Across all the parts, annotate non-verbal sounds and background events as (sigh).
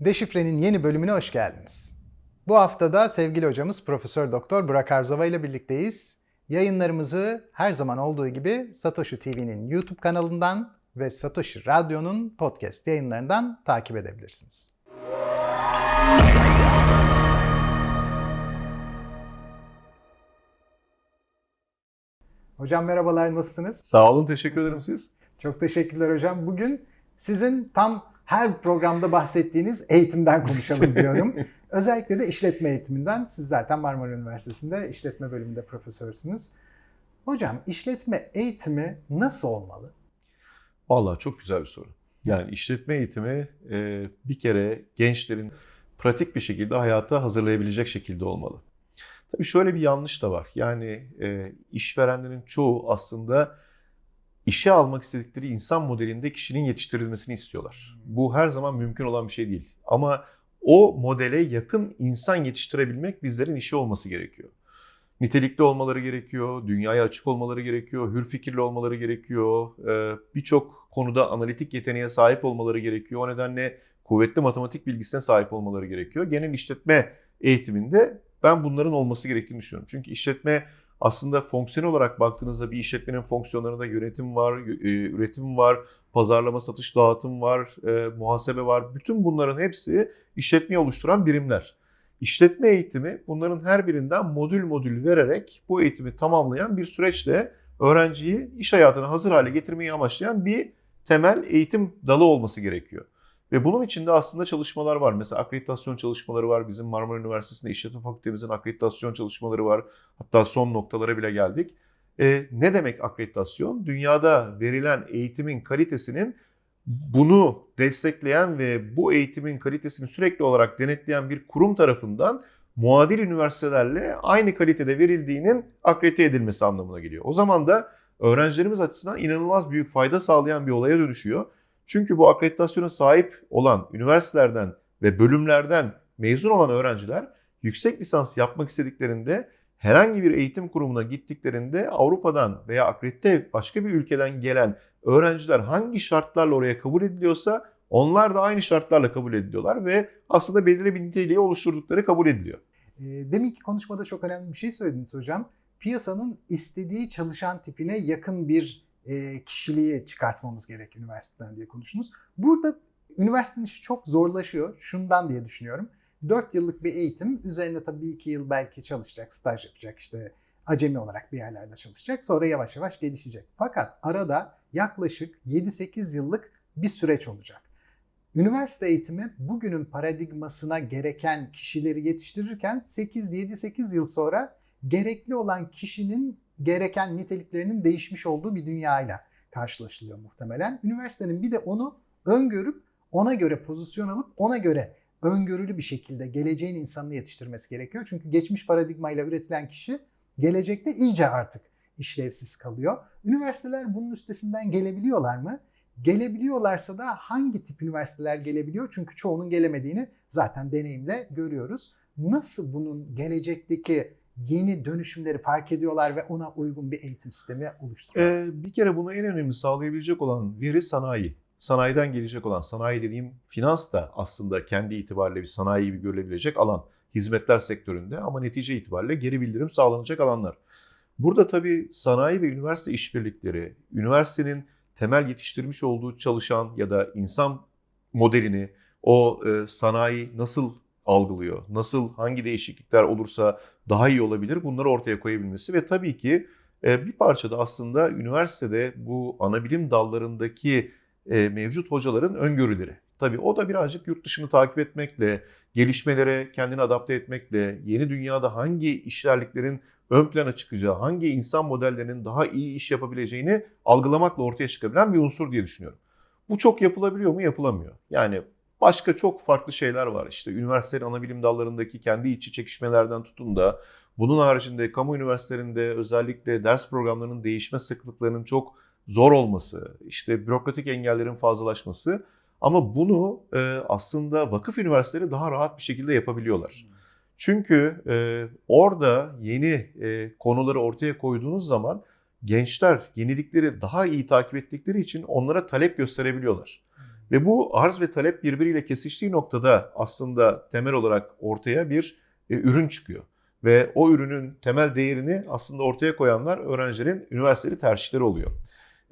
Deşifre'nin yeni bölümüne hoş geldiniz. Bu hafta da sevgili hocamız Profesör Doktor Burak Arzova ile birlikteyiz. Yayınlarımızı her zaman olduğu gibi Satoshi TV'nin YouTube kanalından ve Satoshi Radyo'nun podcast yayınlarından takip edebilirsiniz. Hocam merhabalar, nasılsınız? Sağ olun, teşekkür ederim siz. Çok teşekkürler hocam. Bugün sizin tam her programda bahsettiğiniz eğitimden (laughs) konuşalım diyorum. Özellikle de işletme eğitiminden. Siz zaten Marmara Üniversitesi'nde işletme bölümünde profesörsünüz. Hocam işletme eğitimi nasıl olmalı? Vallahi çok güzel bir soru. Yani işletme eğitimi e, bir kere gençlerin pratik bir şekilde hayata hazırlayabilecek şekilde olmalı. Tabii şöyle bir yanlış da var. Yani e, işverenlerin çoğu aslında işe almak istedikleri insan modelinde kişinin yetiştirilmesini istiyorlar. Bu her zaman mümkün olan bir şey değil. Ama o modele yakın insan yetiştirebilmek bizlerin işi olması gerekiyor. Nitelikli olmaları gerekiyor, dünyaya açık olmaları gerekiyor, hür fikirli olmaları gerekiyor, e, birçok konuda analitik yeteneğe sahip olmaları gerekiyor. O nedenle kuvvetli matematik bilgisine sahip olmaları gerekiyor. Genel işletme eğitiminde ben bunların olması gerektiğini düşünüyorum. Çünkü işletme aslında fonksiyon olarak baktığınızda bir işletmenin fonksiyonlarında yönetim var, e, üretim var, pazarlama, satış, dağıtım var, e, muhasebe var. Bütün bunların hepsi işletmeyi oluşturan birimler. İşletme eğitimi bunların her birinden modül modül vererek bu eğitimi tamamlayan bir süreçle öğrenciyi iş hayatına hazır hale getirmeyi amaçlayan bir temel eğitim dalı olması gerekiyor. Ve bunun içinde aslında çalışmalar var. Mesela akreditasyon çalışmaları var. Bizim Marmara Üniversitesi'nde İşletme Fakültemizin akreditasyon çalışmaları var. Hatta son noktalara bile geldik. E, ne demek akreditasyon? Dünyada verilen eğitimin kalitesinin bunu destekleyen ve bu eğitimin kalitesini sürekli olarak denetleyen bir kurum tarafından muadil üniversitelerle aynı kalitede verildiğinin akredite edilmesi anlamına geliyor. O zaman da öğrencilerimiz açısından inanılmaz büyük fayda sağlayan bir olaya dönüşüyor. Çünkü bu akreditasyona sahip olan üniversitelerden ve bölümlerden mezun olan öğrenciler yüksek lisans yapmak istediklerinde herhangi bir eğitim kurumuna gittiklerinde Avrupa'dan veya akredite başka bir ülkeden gelen öğrenciler hangi şartlarla oraya kabul ediliyorsa onlar da aynı şartlarla kabul ediliyorlar ve aslında belirli bir niteliği oluşturdukları kabul ediliyor. E, deminki konuşmada çok önemli bir şey söylediniz hocam. Piyasanın istediği çalışan tipine yakın bir e, kişiliği çıkartmamız gerek üniversiteden diye konuştunuz. Burada üniversitenin işi çok zorlaşıyor. Şundan diye düşünüyorum. 4 yıllık bir eğitim üzerine tabii 2 yıl belki çalışacak, staj yapacak işte acemi olarak bir yerlerde çalışacak. Sonra yavaş yavaş gelişecek. Fakat arada yaklaşık 7-8 yıllık bir süreç olacak. Üniversite eğitimi bugünün paradigmasına gereken kişileri yetiştirirken 8-7-8 yıl sonra gerekli olan kişinin gereken niteliklerinin değişmiş olduğu bir dünyayla karşılaşılıyor muhtemelen. Üniversitenin bir de onu öngörüp ona göre pozisyon alıp ona göre öngörülü bir şekilde geleceğin insanını yetiştirmesi gerekiyor. Çünkü geçmiş paradigmayla üretilen kişi gelecekte iyice artık işlevsiz kalıyor. Üniversiteler bunun üstesinden gelebiliyorlar mı? Gelebiliyorlarsa da hangi tip üniversiteler gelebiliyor? Çünkü çoğunun gelemediğini zaten deneyimle görüyoruz. Nasıl bunun gelecekteki yeni dönüşümleri fark ediyorlar ve ona uygun bir eğitim sistemi oluşturuyorlar? Ee, bir kere bunu en önemli sağlayabilecek olan veri sanayi. Sanayiden gelecek olan, sanayi dediğim finans da aslında kendi itibariyle bir sanayi gibi görülebilecek alan. Hizmetler sektöründe ama netice itibariyle geri bildirim sağlanacak alanlar. Burada tabii sanayi ve üniversite işbirlikleri, üniversitenin temel yetiştirmiş olduğu çalışan ya da insan modelini, o e, sanayi nasıl algılıyor, nasıl hangi değişiklikler olursa daha iyi olabilir bunları ortaya koyabilmesi ve tabii ki e, bir parça da aslında üniversitede bu ana bilim dallarındaki e, mevcut hocaların öngörüleri. Tabii o da birazcık yurt dışını takip etmekle, gelişmelere kendini adapte etmekle, yeni dünyada hangi işlerliklerin ön plana çıkacağı, hangi insan modellerinin daha iyi iş yapabileceğini algılamakla ortaya çıkabilen bir unsur diye düşünüyorum. Bu çok yapılabiliyor mu? Yapılamıyor. Yani başka çok farklı şeyler var. İşte üniversitelerin ana bilim dallarındaki kendi içi çekişmelerden tutun da bunun haricinde kamu üniversitelerinde özellikle ders programlarının değişme sıklıklarının çok zor olması, işte bürokratik engellerin fazlalaşması ama bunu e, aslında vakıf üniversiteleri daha rahat bir şekilde yapabiliyorlar. Çünkü e, orada yeni e, konuları ortaya koyduğunuz zaman gençler yenilikleri daha iyi takip ettikleri için onlara talep gösterebiliyorlar. Ve bu arz ve talep birbiriyle kesiştiği noktada aslında temel olarak ortaya bir e, ürün çıkıyor. Ve o ürünün temel değerini aslında ortaya koyanlar öğrencilerin üniversiteli tercihleri oluyor.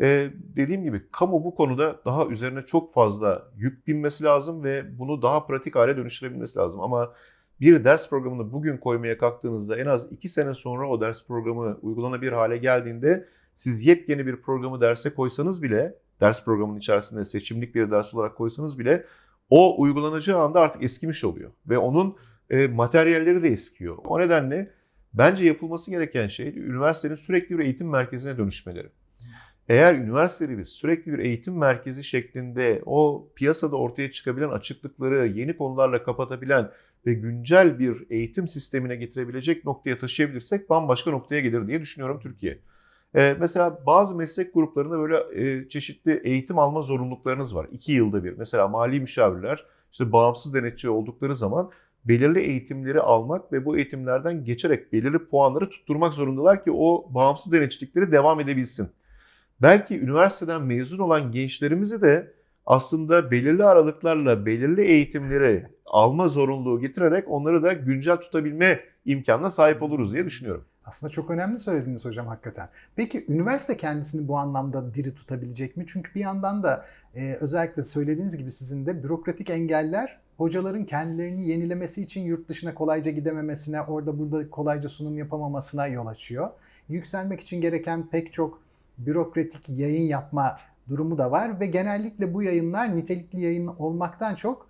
Ee, dediğim gibi kamu bu konuda daha üzerine çok fazla yük binmesi lazım ve bunu daha pratik hale dönüştürebilmesi lazım. Ama bir ders programını bugün koymaya kalktığınızda en az iki sene sonra o ders programı uygulanabilir hale geldiğinde siz yepyeni bir programı derse koysanız bile, ders programının içerisinde seçimlik bir ders olarak koysanız bile o uygulanacağı anda artık eskimiş oluyor. Ve onun e, materyalleri de eskiyor. O nedenle bence yapılması gereken şey üniversitenin sürekli bir eğitim merkezine dönüşmeleri. Eğer üniversitelerimiz sürekli bir eğitim merkezi şeklinde o piyasada ortaya çıkabilen açıklıkları yeni konularla kapatabilen ve güncel bir eğitim sistemine getirebilecek noktaya taşıyabilirsek bambaşka noktaya gelir diye düşünüyorum Türkiye. Ee, mesela bazı meslek gruplarında böyle e, çeşitli eğitim alma zorunluluklarınız var. İki yılda bir. Mesela mali müşavirler işte bağımsız denetçi oldukları zaman belirli eğitimleri almak ve bu eğitimlerden geçerek belirli puanları tutturmak zorundalar ki o bağımsız denetçilikleri devam edebilsin. Belki üniversiteden mezun olan gençlerimizi de aslında belirli aralıklarla belirli eğitimleri alma zorunluluğu getirerek onları da güncel tutabilme imkanına sahip oluruz diye düşünüyorum. Aslında çok önemli söylediğiniz hocam hakikaten. Peki üniversite kendisini bu anlamda diri tutabilecek mi? Çünkü bir yandan da e, özellikle söylediğiniz gibi sizin de bürokratik engeller hocaların kendilerini yenilemesi için yurt dışına kolayca gidememesine, orada burada kolayca sunum yapamamasına yol açıyor. Yükselmek için gereken pek çok bürokratik yayın yapma durumu da var ve genellikle bu yayınlar nitelikli yayın olmaktan çok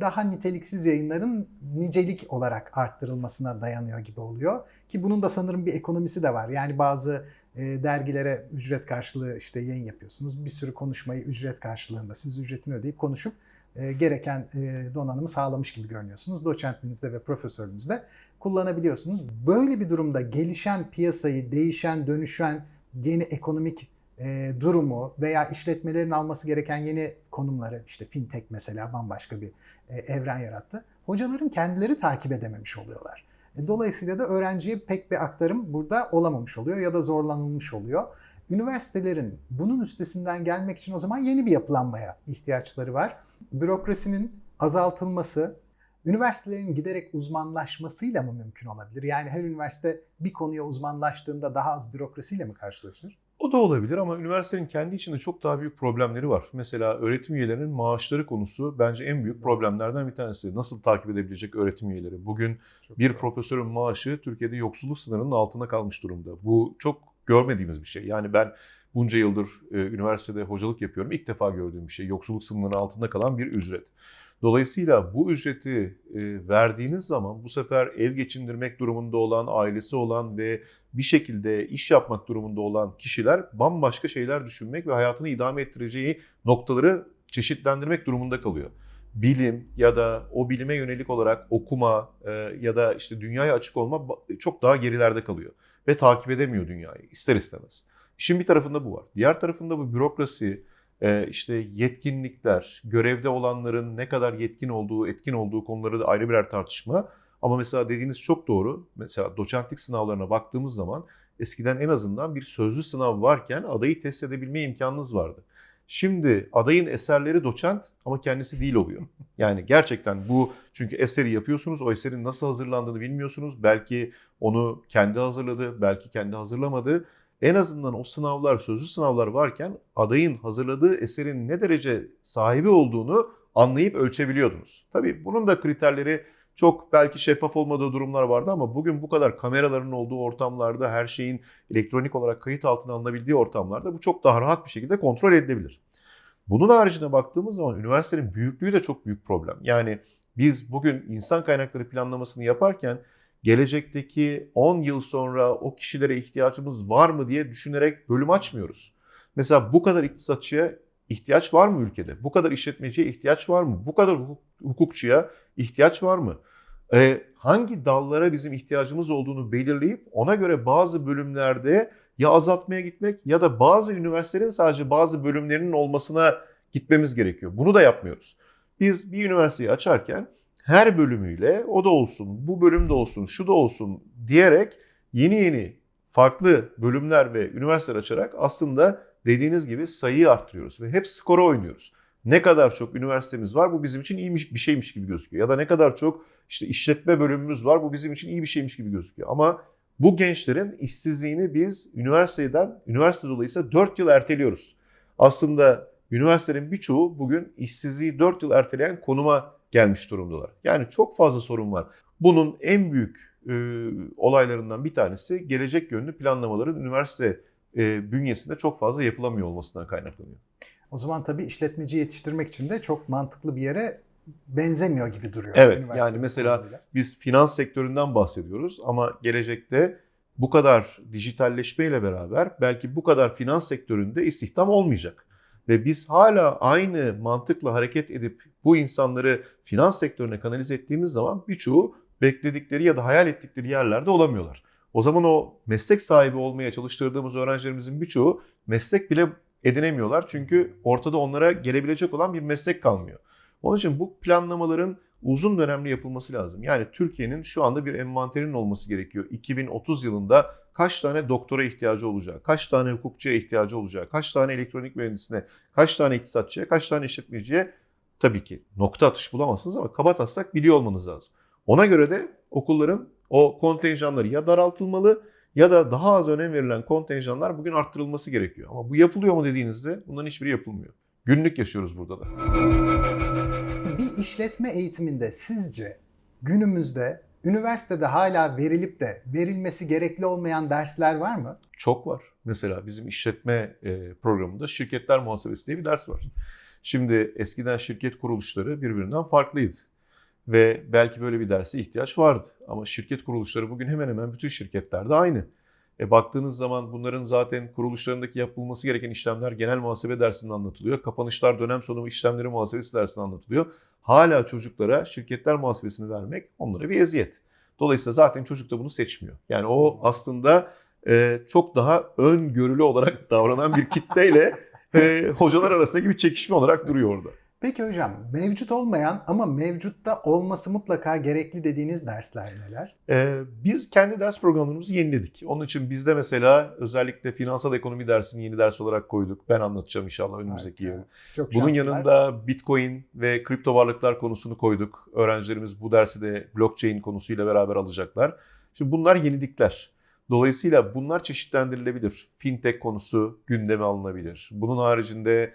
daha niteliksiz yayınların nicelik olarak arttırılmasına dayanıyor gibi oluyor. Ki bunun da sanırım bir ekonomisi de var. Yani bazı e, dergilere ücret karşılığı işte yayın yapıyorsunuz. Bir sürü konuşmayı ücret karşılığında siz ücretini ödeyip konuşup e, gereken donanımı sağlamış gibi görünüyorsunuz. Doçentliğinizde ve profesörlüğünüzde kullanabiliyorsunuz. Böyle bir durumda gelişen piyasayı, değişen, dönüşen yeni ekonomik e, durumu veya işletmelerin alması gereken yeni konumları işte fintech mesela bambaşka bir e, evren yarattı. Hocaların kendileri takip edememiş oluyorlar. E, dolayısıyla da öğrenciye pek bir aktarım burada olamamış oluyor ya da zorlanılmış oluyor. Üniversitelerin bunun üstesinden gelmek için o zaman yeni bir yapılanmaya ihtiyaçları var. Bürokrasinin azaltılması, üniversitelerin giderek uzmanlaşmasıyla mı mümkün olabilir? Yani her üniversite bir konuya uzmanlaştığında daha az bürokrasiyle mi karşılaşır? O da olabilir ama üniversitenin kendi içinde çok daha büyük problemleri var. Mesela öğretim üyelerinin maaşları konusu bence en büyük problemlerden bir tanesi. Nasıl takip edebilecek öğretim üyeleri? Bugün Çok bir doğru. profesörün maaşı Türkiye'de yoksulluk sınırının altında kalmış durumda. Bu çok görmediğimiz bir şey. Yani ben bunca yıldır e, üniversitede hocalık yapıyorum. İlk defa gördüğüm bir şey. Yoksulluk sınırının altında kalan bir ücret. Dolayısıyla bu ücreti e, verdiğiniz zaman bu sefer ev geçindirmek durumunda olan, ailesi olan ve bir şekilde iş yapmak durumunda olan kişiler bambaşka şeyler düşünmek ve hayatını idame ettireceği noktaları çeşitlendirmek durumunda kalıyor. Bilim ya da o bilime yönelik olarak okuma e, ya da işte dünyaya açık olma çok daha gerilerde kalıyor ve takip edemiyor dünyayı ister istemez. İşin bir tarafında bu var. Diğer tarafında bu bürokrasi, işte yetkinlikler, görevde olanların ne kadar yetkin olduğu, etkin olduğu konuları da ayrı birer tartışma. Ama mesela dediğiniz çok doğru. Mesela doçentlik sınavlarına baktığımız zaman eskiden en azından bir sözlü sınav varken adayı test edebilme imkanınız vardı. Şimdi adayın eserleri doçent ama kendisi değil oluyor. (laughs) Yani gerçekten bu çünkü eseri yapıyorsunuz, o eserin nasıl hazırlandığını bilmiyorsunuz. Belki onu kendi hazırladı, belki kendi hazırlamadı. En azından o sınavlar, sözlü sınavlar varken adayın hazırladığı eserin ne derece sahibi olduğunu anlayıp ölçebiliyordunuz. Tabii bunun da kriterleri çok belki şeffaf olmadığı durumlar vardı ama bugün bu kadar kameraların olduğu ortamlarda her şeyin elektronik olarak kayıt altına alınabildiği ortamlarda bu çok daha rahat bir şekilde kontrol edilebilir. Bunun haricinde baktığımız zaman üniversitenin büyüklüğü de çok büyük problem. Yani biz bugün insan kaynakları planlamasını yaparken gelecekteki 10 yıl sonra o kişilere ihtiyacımız var mı diye düşünerek bölüm açmıyoruz. Mesela bu kadar iktisatçıya ihtiyaç var mı ülkede? Bu kadar işletmeciye ihtiyaç var mı? Bu kadar hukuk- hukukçuya ihtiyaç var mı? Ee, hangi dallara bizim ihtiyacımız olduğunu belirleyip ona göre bazı bölümlerde ya azaltmaya gitmek ya da bazı üniversitelerin sadece bazı bölümlerinin olmasına gitmemiz gerekiyor. Bunu da yapmıyoruz. Biz bir üniversiteyi açarken her bölümüyle o da olsun, bu bölüm de olsun, şu da olsun diyerek yeni yeni farklı bölümler ve üniversiteler açarak aslında dediğiniz gibi sayıyı arttırıyoruz ve hep skora oynuyoruz. Ne kadar çok üniversitemiz var bu bizim için iyiymiş bir şeymiş gibi gözüküyor. Ya da ne kadar çok işte işletme bölümümüz var bu bizim için iyi bir şeymiş gibi gözüküyor. Ama bu gençlerin işsizliğini biz üniversiteden, üniversite dolayısıyla 4 yıl erteliyoruz. Aslında üniversitelerin birçoğu bugün işsizliği 4 yıl erteleyen konuma gelmiş durumdalar. Yani çok fazla sorun var. Bunun en büyük e, olaylarından bir tanesi gelecek yönlü planlamaların üniversite e, bünyesinde çok fazla yapılamıyor olmasından kaynaklanıyor. O zaman tabii işletmeci yetiştirmek için de çok mantıklı bir yere benzemiyor gibi duruyor. Evet, yani mesela kurumuyla. Biz finans sektöründen bahsediyoruz ama gelecekte bu kadar dijitalleşmeyle beraber belki bu kadar finans sektöründe istihdam olmayacak. Ve biz hala aynı mantıkla hareket edip bu insanları finans sektörüne kanalize ettiğimiz zaman birçoğu bekledikleri ya da hayal ettikleri yerlerde olamıyorlar. O zaman o meslek sahibi olmaya çalıştırdığımız öğrencilerimizin birçoğu meslek bile edinemiyorlar. Çünkü ortada onlara gelebilecek olan bir meslek kalmıyor. Onun için bu planlamaların uzun dönemli yapılması lazım. Yani Türkiye'nin şu anda bir envanterinin olması gerekiyor. 2030 yılında kaç tane doktora ihtiyacı olacak, kaç tane hukukçuya ihtiyacı olacak, kaç tane elektronik mühendisine, kaç tane iktisatçıya, kaç tane işletmeciye tabii ki nokta atış bulamazsınız ama kaba taslak biliyor olmanız lazım. Ona göre de okulların o kontenjanları ya daraltılmalı ya da daha az önem verilen kontenjanlar bugün arttırılması gerekiyor. Ama bu yapılıyor mu dediğinizde bunların hiçbiri yapılmıyor. Günlük yaşıyoruz burada da. Bir işletme eğitiminde sizce günümüzde üniversitede hala verilip de verilmesi gerekli olmayan dersler var mı? Çok var. Mesela bizim işletme e, programında şirketler muhasebesi diye bir ders var. Şimdi eskiden şirket kuruluşları birbirinden farklıydı. Ve belki böyle bir derse ihtiyaç vardı. Ama şirket kuruluşları bugün hemen hemen bütün şirketlerde aynı. E baktığınız zaman bunların zaten kuruluşlarındaki yapılması gereken işlemler genel muhasebe dersinde anlatılıyor. Kapanışlar, dönem sonu işlemleri muhasebesi dersinde anlatılıyor. Hala çocuklara şirketler muhasebesini vermek onlara bir eziyet. Dolayısıyla zaten çocuk da bunu seçmiyor. Yani o aslında e, çok daha öngörülü olarak (laughs) davranan bir kitleyle e, hocalar arasındaki bir çekişme olarak duruyor orada. Peki hocam mevcut olmayan ama mevcutta olması mutlaka gerekli dediğiniz dersler neler? Ee, biz kendi ders programlarımızı yeniledik. Onun için bizde mesela özellikle finansal ekonomi dersini yeni ders olarak koyduk. Ben anlatacağım inşallah önümüzdeki yıl. Çok Bunun yanında Bitcoin ve kripto varlıklar konusunu koyduk. Öğrencilerimiz bu dersi de blockchain konusuyla beraber alacaklar. Şimdi bunlar yenilikler. Dolayısıyla bunlar çeşitlendirilebilir. Fintech konusu gündeme alınabilir. Bunun haricinde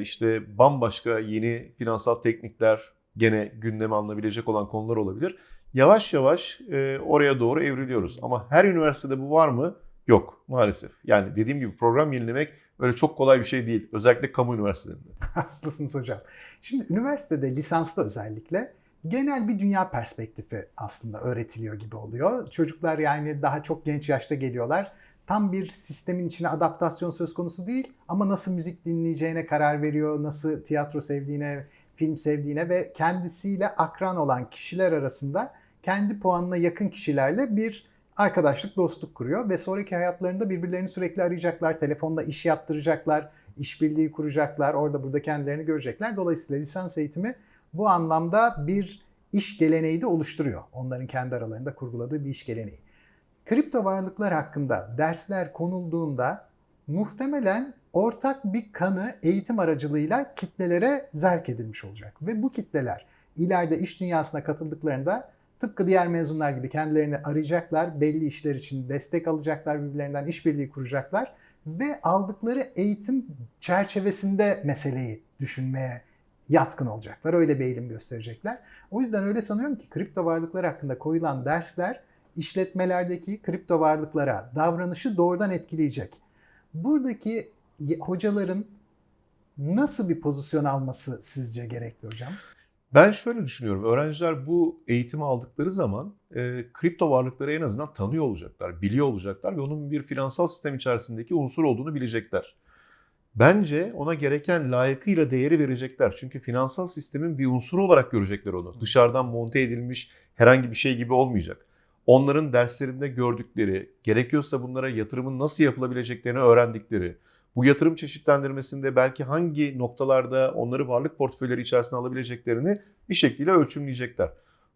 işte bambaşka yeni finansal teknikler gene gündeme alınabilecek olan konular olabilir. Yavaş yavaş e, oraya doğru evriliyoruz. Ama her üniversitede bu var mı? Yok maalesef. Yani dediğim gibi program yenilemek öyle çok kolay bir şey değil. Özellikle kamu üniversitelerinde. (laughs) Haklısınız hocam. Şimdi üniversitede lisansta özellikle genel bir dünya perspektifi aslında öğretiliyor gibi oluyor. Çocuklar yani daha çok genç yaşta geliyorlar. Tam bir sistemin içine adaptasyon söz konusu değil ama nasıl müzik dinleyeceğine karar veriyor, nasıl tiyatro sevdiğine, film sevdiğine ve kendisiyle akran olan kişiler arasında kendi puanına yakın kişilerle bir arkadaşlık, dostluk kuruyor ve sonraki hayatlarında birbirlerini sürekli arayacaklar, telefonla iş yaptıracaklar, işbirliği kuracaklar, orada burada kendilerini görecekler. Dolayısıyla lisans eğitimi bu anlamda bir iş geleneği de oluşturuyor. Onların kendi aralarında kurguladığı bir iş geleneği. Kripto varlıklar hakkında dersler konulduğunda muhtemelen ortak bir kanı eğitim aracılığıyla kitlelere zerk edilmiş olacak. Ve bu kitleler ileride iş dünyasına katıldıklarında tıpkı diğer mezunlar gibi kendilerini arayacaklar, belli işler için destek alacaklar, birbirlerinden işbirliği kuracaklar ve aldıkları eğitim çerçevesinde meseleyi düşünmeye yatkın olacaklar. Öyle bir eğilim gösterecekler. O yüzden öyle sanıyorum ki kripto varlıklar hakkında koyulan dersler işletmelerdeki kripto varlıklara davranışı doğrudan etkileyecek. Buradaki hocaların nasıl bir pozisyon alması sizce gerekli hocam? Ben şöyle düşünüyorum. Öğrenciler bu eğitimi aldıkları zaman e, kripto varlıkları en azından tanıyor olacaklar, biliyor olacaklar ve onun bir finansal sistem içerisindeki unsur olduğunu bilecekler. Bence ona gereken layıkıyla değeri verecekler. Çünkü finansal sistemin bir unsuru olarak görecekler onu. Dışarıdan monte edilmiş herhangi bir şey gibi olmayacak. Onların derslerinde gördükleri, gerekiyorsa bunlara yatırımın nasıl yapılabileceklerini öğrendikleri, bu yatırım çeşitlendirmesinde belki hangi noktalarda onları varlık portföyleri içerisine alabileceklerini bir şekilde ölçümleyecekler.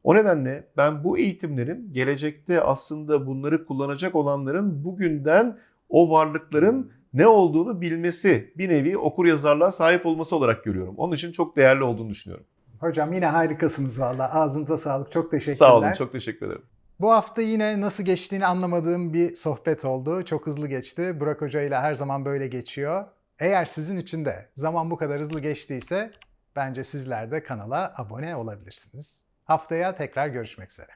O nedenle ben bu eğitimlerin gelecekte aslında bunları kullanacak olanların bugünden o varlıkların ne olduğunu bilmesi, bir nevi okur yazarlığa sahip olması olarak görüyorum. Onun için çok değerli olduğunu düşünüyorum. Hocam yine harikasınız valla. Ağzınıza sağlık. Çok teşekkürler. Sağ olun, çok teşekkür ederim. Bu hafta yine nasıl geçtiğini anlamadığım bir sohbet oldu. Çok hızlı geçti. Burak Hoca ile her zaman böyle geçiyor. Eğer sizin için de zaman bu kadar hızlı geçtiyse bence sizler de kanala abone olabilirsiniz. Haftaya tekrar görüşmek üzere.